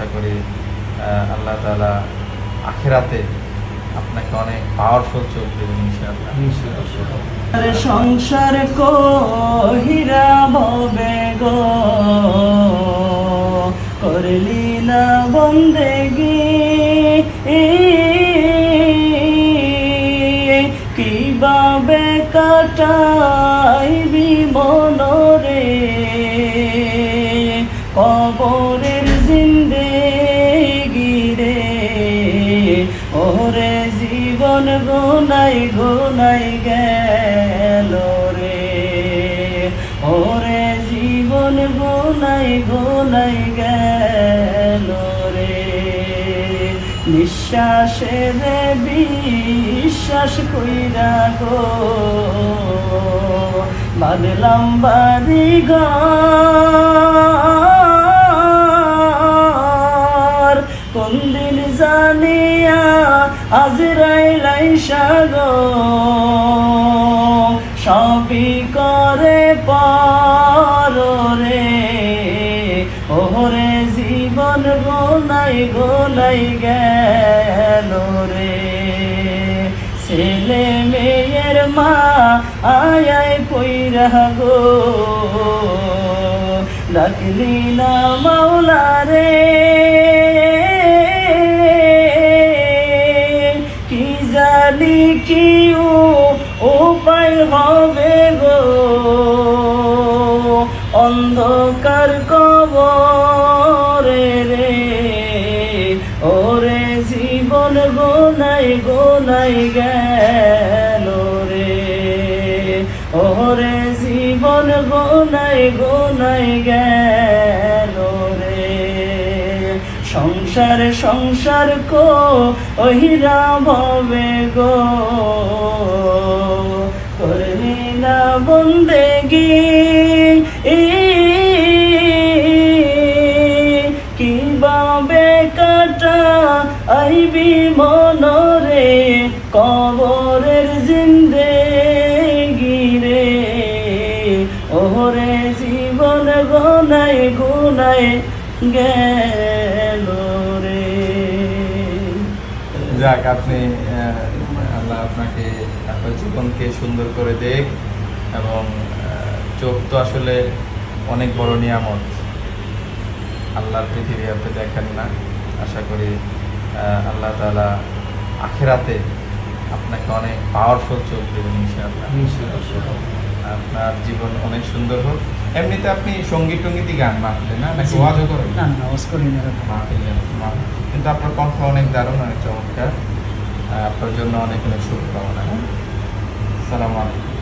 আশা করি আল্লাহ তালা আখেরাতে আপনাকে অনেক পাওয়ারফুল চোখ দেবেন সংসার কহিরা ভবে গো? করলি না বন্দেগি? কীভাবে কাটাইবি মনরে? কবরের জিন্দেগি গোনাই গোনাই গেল রে। ওরে জীবন গোনাই গোনাই গেল রে। নিঃশ্বাসে রে বিশ্বাস কইরা গো, বাদলাম বাড়ি ঘর আজরাইলাই সাগো সবই করে পর রে ওরে জীবন গোনাই গোনাই গেল রে। ছেলে মেয়ের মা আয় পইরা গো না মাওলা জানি কি উপায় হবে গো। অন্ধকার কবরে রে, ওরে জীবন গোনাই গোনাই গেল রে। ওরে জীবন গোনাই গোনাই গেল সংসার সংসার কো ওহিরা ভবে গো। করলি না বন্দেগি। কীভাবে কাটা আইবি মনরে, কবরের জিন্দেগি রে। ওরে জীবন গনাই গুনাই গেল যাক আপনি আল্লাহ আপনাকে আপনার জীবনকে সুন্দর করে দেখ এবং চোখ তো আসলে অনেক বড় নিয়ামত। আল্লাহর পৃথিবী আপনি দেখেন না। আশা করি আল্লাহ তালা আখেরাতে আপনাকে অনেক পাওয়ারফুল চোখ দেবেন ইনশাআল্লাহ। আপনার জীবন অনেক সুন্দর হোক। এমনিতে আপনি সংগীত টঙ্গীতই গান মারতেন না? নাকি ওয়াজও করেন? না না ওয়াজ করি না। মাহফিলে, মাহ- কিন্তু আপনার কণ্ঠ অনেক দারুণ, অনেক চমৎকার। আপনার জন্য অনেক অনেক শুভকামনা। হ্যাঁ সালাম আলাইকুম।